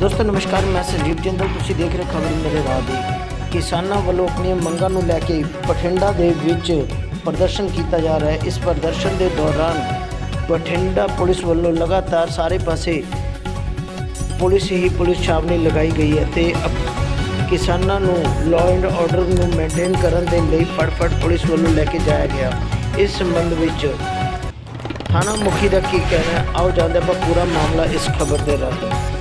ਦੋਸਤੋ, ਨਮਸਕਾਰ, ਮੈਂ ਸੰਜੀਵ ਜਿੰਦਲ। ਤੁਸੀਂ ਦੇਖ ਰਹੇ ਖਬਰ ਮੇਰੇ ਰਾਹ ਦੀ। ਕਿਸਾਨਾਂ ਵੱਲੋਂ ਆਪਣੀਆਂ ਮੰਗਾਂ ਨੂੰ ਲੈ ਕੇ ਬਠਿੰਡਾ ਦੇ ਵਿੱਚ ਪ੍ਰਦਰਸ਼ਨ ਕੀਤਾ ਜਾ ਰਿਹਾ ਹੈ। ਇਸ ਪ੍ਰਦਰਸ਼ਨ ਦੇ ਦੌਰਾਨ ਬਠਿੰਡਾ ਪੁਲਿਸ ਵੱਲੋਂ ਲਗਾਤਾਰ ਸਾਰੇ ਪਾਸੇ ਪੁਲਿਸ ਹੀ ਪੁਲਿਸ ਛਾਵਨੀ ਲਗਾਈ ਗਈ ਹੈ ਤੇ ਅਪ- ਕਿਸਾਨਾਂ ਨੂੰ ਲਾਅ ਐਂਡ ਆਰਡਰ ਨੂੰ ਮੇਨਟੇਨ ਕਰਨ ਦੇ ਲਈ ਫਟਫਟ ਪੁਲਿਸ ਵੱਲੋਂ ਲੈ ਕੇ ਜਾਇਆ ਗਿਆ। ਇਸ ਸੰਬੰਧ ਵਿੱਚ ਥਾਣਾ ਮੁਖੀ ਦਾ ਕੀ ਕਹਿਣਾ ਆਓ ਜਾਣਦੇ ਆਪਾਂ ਪੂਰਾ ਮਾਮਲਾ ਇਸ ਖਬਰ ਦੇ ਰਾਹੀਂ।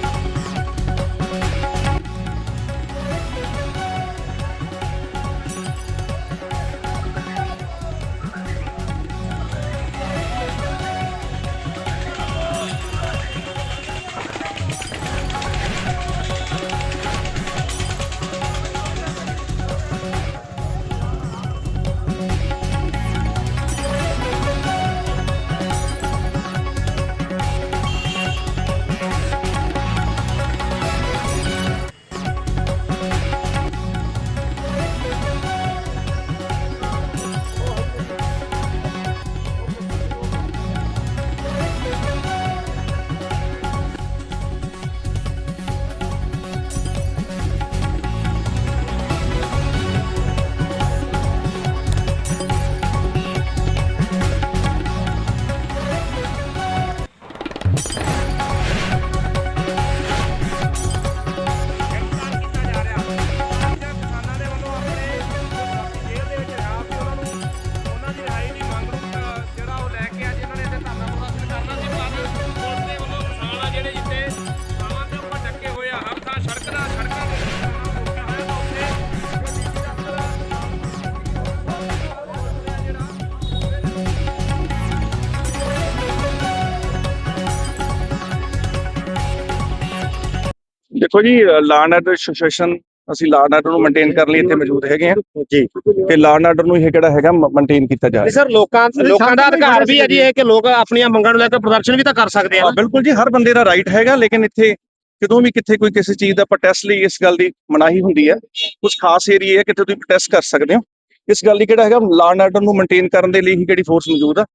ਦੇਖੋ ਜੀ ਲਾਅ ਐਂਡ ਆਰਡਰ ਸਿਚੁਏਸ਼ਨ ਅਸੀਂ ਲਾਅ ਐਂਡ ਆਰਡਰ ਨੂੰ ਮੇਨਟੇਨ ਕਰਨ ਲਈ ਇੱਥੇ ਮੌਜੂਦ ਹੈਗੇ ਹਾਂ। ਜੀ। ਤੇ ਲਾਅ ਐਂਡ ਆਰਡਰ ਨੂੰ ਇਹ ਕਿਹੜਾ ਹੈਗਾ ਮੇਨਟੇਨ ਕੀਤਾ ਜਾ ਨਹੀਂ ਰਿਹਾ। ਸਰ ਲੋਕਾਂ ਲੋਕਾਂ ਦਾ ਅਧਿਕਾਰ ਵੀ ਹੈ ਜੀ ਇਹ ਕਿ ਲੋਕ ਆਪਣੀਆਂ ਮੰਗਾਂ ਨੂੰ ਲੈ ਕੇ ਪ੍ਰਦਰਸ਼ਨ ਵੀ ਤਾਂ ਕਰ ਸਕਦੇ ਆ ਬਿਲਕੁਲ ਜੀ ਹਰ ਬੰਦੇ ਦਾ ਰਾਈਟ ਹੈਗਾ ਲੇਕਿਨ ਇੱਥੇ ਕਦੋਂ ਵੀ ਕਿੱਥੇ ਕੋਈ ਕਿਸੇ ਚੀਜ਼ ਦਾ ਪ੍ਰੋਟੈਸਟ ਲਈ ਇਸ ਗੱਲ ਦੀ ਮਨਾਹੀ ਹੁੰਦੀ ਹੈ ਕੁਝ ਖਾਸ ਏਰੀਆ ਹੈ ਕਿਤੇ ਤੁਸੀਂ ਪ੍ਰੋਟੈਸਟ ਕਰ ਸਕਦੇ ਹੋ। ਇਸ ਗੱਲ ਦੀ ਕਿਹੜਾ ਹੈਗਾ ਲਾਅ ਐਂਡ ਆਰਡਰ ਨੂੰ ਮੇਨਟੇਨ ਕਰਨ ਦੇ ਲਈ ਹੀ ਕਿਹੜੀ ਫੋਰਸ ਮੌਜੂਦ ਆ?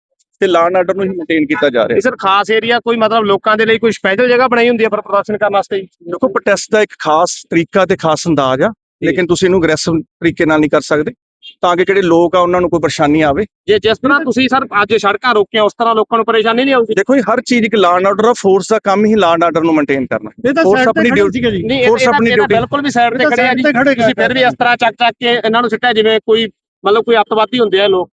ਤੇ ਲਾਅ ਆਰਡਰ ਨੂੰ ਹੀ ਮੇਨਟੇਨ ਕੀਤਾ ਜਾ ਰਿਹਾ ਸਰ ਖਾਸ ਏਰੀਆ ਕੋਈ ਮਤਲਬ ਲੋਕਾਂ ਦੇ ਲਈ ਕੋਈ ਸਪੈਸ਼ਲ ਜਗ੍ਹਾ ਬਣਾਈ ਹੁੰਦੀ ਹੈ ਪਰ ਪ੍ਰਦਰਸ਼ਨ ਕਰਨ ਵਾਸਤੇ ਦੇਖੋ ਪ੍ਰੋਟੈਸਟ ਦਾ ਇੱਕ ਖਾਸ ਤਰੀਕਾ ਤੇ ਖਾਸ ਅੰਦਾਜ਼ ਆ ਲੇਕਿਨ ਤੁਸੀਂ ਇਹਨੂੰ ਅਗਰੈਸਿਵ ਤਰੀਕੇ ਨਾਲ ਨਹੀਂ ਕਰ ਸਕਦੇ। ਤਾਂ ਕਿ ਜਿਹੜੇ ਲੋਕ ਆ ਉਹਨਾਂ ਨੂੰ ਕੋਈ ਪਰੇਸ਼ਾਨੀ ਆਵੇ। ਜੇ ਜਿਸ ਤਰ੍ਹਾਂ ਤੁਸੀਂ ਸਰ ਅੱਜ ਸੜਕਾਂ ਰੋਕੀਆਂ ਉਸ ਤਰ੍ਹਾਂ ਲੋਕਾਂ ਨੂੰ ਪਰੇਸ਼ਾਨੀ ਨਹੀਂ ਆਊਗੀ? ਦੇਖੋ ਜੀ ਹਰ ਚੀਜ਼ ਇੱਕ ਲਾਅ ਐਂਡ ਆਰਡਰ ਆ ਫੋਰਸ ਦਾ ਕੰਮ ਹੀ ਲਾਅ ਐਂਡ ਆਰਡਰ ਨੂੰ ਮੇਨਟੇਨ ਕਰਨਾ। ਫੋਰਸ ਆਪਣੀ ਡਿਊਟੀ ਇਹ ਆਪਣੀ duty- ਬਿਲਕੁਲ ਵੀ ਸਾਈਡ ਤੇ ਖੜੇ ਆ ਜੀ। ਤੁਸੀਂ ਫਿਰ ਵੀ ਇਸ ਤਰ੍ਹਾਂ ਚੱਕ ਚੱਕ ਕੇ ਇਹਨਾਂ ਨੂੰ ਸਿੱਟਿਆ ਜਿਵੇਂ ਕੋਈ ਮਤਲਬ ਕੋਈ ਅੱਤਵਾਦੀ ਹੁੰਦੇ ਆ ਲੋਕ।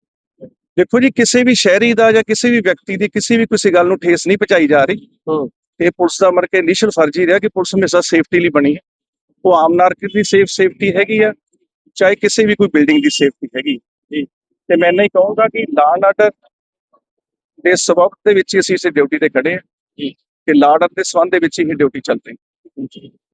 ਦੇਖੋ ਜੀ ਕਿਸੇ ਵੀ ਸ਼ਹਿਰੀ ਦਾ ਜਾਂ ਕਿਸੇ ਵੀ ਵਿਅਕਤੀ ਦੀ ਕਿਸੇ ਵੀ ਕਿਸੇ ਗੱਲ ਨੂੰ ਠੇਸ ਨਹੀਂ ਪਹੁੰਚਾਈ ਜਾ ਰਹੀ। ਹੂੰ। ਇਹ ਪੁਲਿਸ ਦਾ ਮਰ ਕੇ ਇਨੀਸ਼ੀਅਲ ਫਰਜ਼ ਹੀ ਰਿਹਾ ਕਿ ਪੁਲਿਸ ਹਮੇਸ਼ਾ ਸੇਫਟੀ ਲਈ ਬਣੀ ਹੈ। ਉਹ ਆਮ ਨਾਗਰਿਕ ਦੀ ਸੇਫ ਸੇਫਟੀ ਹੈਗੀ ਆ ਚਾਹੇ ਕਿਸੇ ਵੀ ਕੋਈ ਬਿਲਡਿੰਗ ਦੀ ਸੇਫਟੀ ਹੈਗੀ ਜੀ। ਤੇ ਮੈਂ ਨਹੀਂ ਕਹੂੰਗਾ ਕਿ ਲਾਅ ਆਰਡਰ ਦੇ ਸਬਕ ਦੇ ਵਿੱਚ ਹੀ ਅਸੀਂ ਇਸ ਡਿਊਟੀ ਤੇ ਖੜੇ ਹਾਂ। ਜੀ। ਕਿ ਲਾਅ ਆਰਡਰ ਦੇ ਸੰਬੰਧ ਦੇ ਵਿੱਚ ਹੀ ਡਿਊਟੀ ਚੱਲ ਰਹੀ ਹੈ।